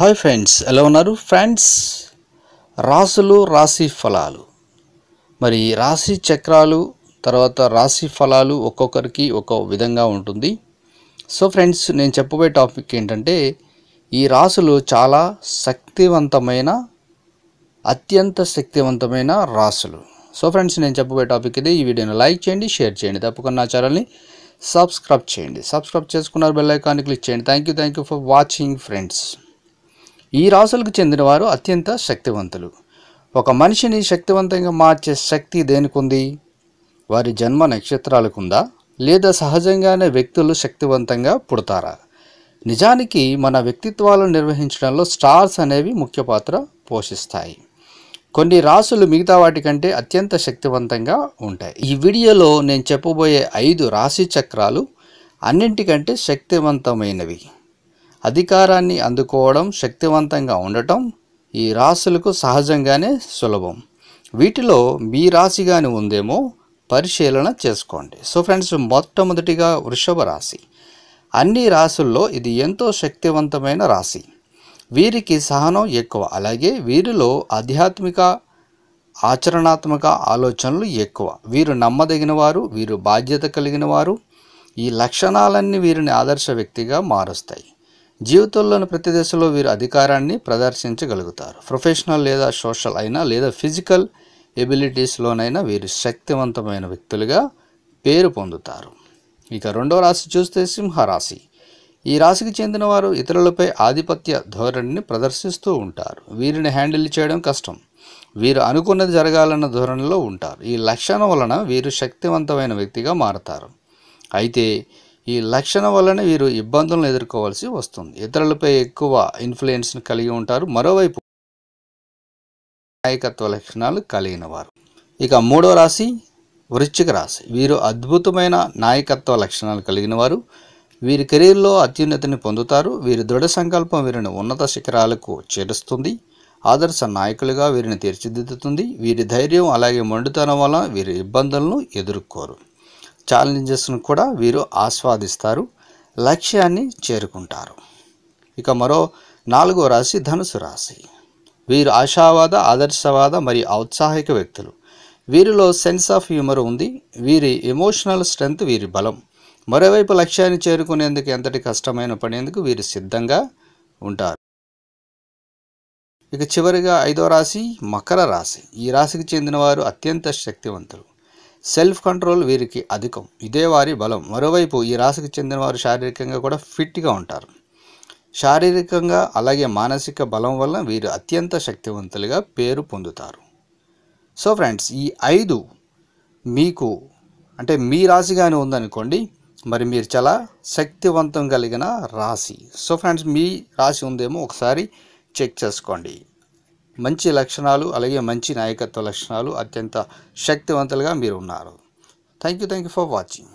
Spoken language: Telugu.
హాయ్ ఫ్రెండ్స్ ఎలా ఉన్నారు? ఫ్రెండ్స్ రాసులు రాశి ఫలాలు. మరి రాశి చక్రాలు తర్వాత రాశి ఫలాలు ఒక్కొక్కరికి ఒక్కో విధంగా ఉంటుంది. సో ఫ్రెండ్స్ నేను చెప్పబోయే టాపిక్ ఏంటంటే ఈ రాసులు చాలా శక్తివంతమైన అత్యంత శక్తివంతమైన రాసులు. సో ఫ్రెండ్స్ నేను చెప్పబోయే టాపిక్ ఇది. ఈ వీడియోని లైక్ చేయండి షేర్ చేయండి. తప్పకుండా నా ఛానల్ని సబ్స్క్రైబ్ చేయండి. సబ్స్క్రైబ్ చేసుకున్నారు బెల్ ఐకాన్ని క్లిక్ చేయండి. Thank you thank you for watching friends. ఈ రాసులకు చెందినవారు అత్యంత శక్తివంతులు. ఒక మనిషిని శక్తివంతంగా మార్చే శక్తి దేనికుంది? వారి జన్మ నక్షత్రాలకుందా? లేదా సహజంగానే వ్యక్తులు శక్తివంతంగా పుడతారా? నిజానికి మన వ్యక్తిత్వాలను నిర్వహించడంలో స్టార్స్ అనేవి ముఖ్య పాత్ర పోషిస్తాయి. కొన్ని రాసులు మిగతా వాటికంటే అత్యంత శక్తివంతంగా ఉంటాయి. ఈ వీడియోలో నేను చెప్పబోయే ఐదు రాశి చక్రాలు అన్నింటికంటే శక్తివంతమైనవి. అధికారాన్ని అందుకోవడం శక్తివంతంగా ఉండటం ఈ రాశులకు సహజంగానే సులభం. వీటిలో మీ రాశి కానీ ఉందేమో పరిశీలన చేసుకోండి. సో ఫ్రెండ్స్ మొట్టమొదటిగా వృషభ రాశి. అన్ని రాశుల్లో ఇది ఎంతో శక్తివంతమైన రాశి. వీరికి సహనం ఎక్కువ. అలాగే వీరిలో ఆధ్యాత్మిక ఆచరణాత్మక ఆలోచనలు ఎక్కువ. వీరు నమ్మదగిన వారు వీరు బాధ్యత కలిగిన వారు ఈ లక్షణాలన్నీ వీరిని ఆదర్శ వ్యక్తిగా మారుస్తాయి. జీవితంలోని ప్రతి దశలో వీరు అధికారాన్ని ప్రదర్శించగలుగుతారు. ప్రొఫెషనల్ లేదా సోషల్ అయినా లేదా ఫిజికల్ ఎబిలిటీస్లోనైనా వీరు శక్తివంతమైన వ్యక్తులుగా పేరు పొందుతారు. ఇక రెండో రాశి చూస్తే సింహరాశి. ఈ రాశికి చెందిన వారు ఇతరులపై ఆధిపత్య ధోరణిని ప్రదర్శిస్తూ ఉంటారు. వీరిని హ్యాండిల్ చేయడం కష్టం. వీరు అనుకున్నది జరగాలన్న ధోరణిలో ఉంటారు. ఈ లక్షణం వలన వీరు శక్తివంతమైన వ్యక్తిగా మారతారు. అయితే ఈ లక్షణం వలన వీరు ఇబ్బందులను ఎదుర్కోవాల్సి వస్తుంది. ఇతరులపై ఎక్కువ ఇన్ఫ్లుయెన్స్ను కలిగి ఉంటారు. మరోవైపు నాయకత్వ లక్షణాలు కలిగిన వారు. ఇక మూడో రాశి వృశ్చిక రాశి. వీరు అద్భుతమైన నాయకత్వ లక్షణాలు కలిగిన వారు. వీరి కెరీర్లో అత్యున్నతిని పొందుతారు. వీరి దృఢ సంకల్పం వీరిని ఉన్నత శిఖరాలకు చేరుస్తుంది. ఆదర్శ నాయకులుగా వీరిని తీర్చిదిద్దుతుంది. వీరి ధైర్యం అలాగే మొండుతనం వలన వీరి ఇబ్బందులను ఎదుర్కోరు. ఛాలెంజెస్ను కూడా వీరు ఆస్వాదిస్తారు లక్ష్యాన్ని చేరుకుంటారు. ఇక మరో నాలుగో రాశి ధనుసు రాశి. వీరు ఆశావాద ఆదర్శవాద మరియు ఔత్సాహిక వ్యక్తులు. వీరిలో సెన్స్ ఆఫ్ హ్యూమర్ ఉంది. వీరి ఎమోషనల్ స్ట్రెంగ్త్ వీరి బలం. మరోవైపు లక్ష్యాన్ని చేరుకునేందుకు ఎంతటి కష్టమైన పడేందుకు వీరు సిద్ధంగా ఉంటారు. ఇక చివరిగా ఐదో రాశి మకర రాశి. ఈ రాశికి చెందినవారు అత్యంత శక్తివంతులు. సెల్ఫ్ కంట్రోల్ వీరికి అధికం. ఇదే వారి బలం. మరోవైపు ఈ రాశికి చెందిన వారు శారీరకంగా కూడా ఫిట్గా ఉంటారు. శారీరకంగా అలాగే మానసిక బలం వల్ల వీరు అత్యంత శక్తివంతులుగా పేరు పొందుతారు. సో ఫ్రెండ్స్ ఈ ఐదు మీకు అంటే మీ రాశిగానే ఉందనుకోండి మరి మీరు చాలా శక్తివంతం కలిగిన రాశి. సో ఫ్రెండ్స్ మీ రాశి ఉందేమో ఒకసారి చెక్ చేసుకోండి. మంచి లక్షణాలు అలాగే మంచి నాయకత్వ లక్షణాలు అత్యంత శక్తివంతులుగా మీరు ఉన్నారు. Thank you thank you for watching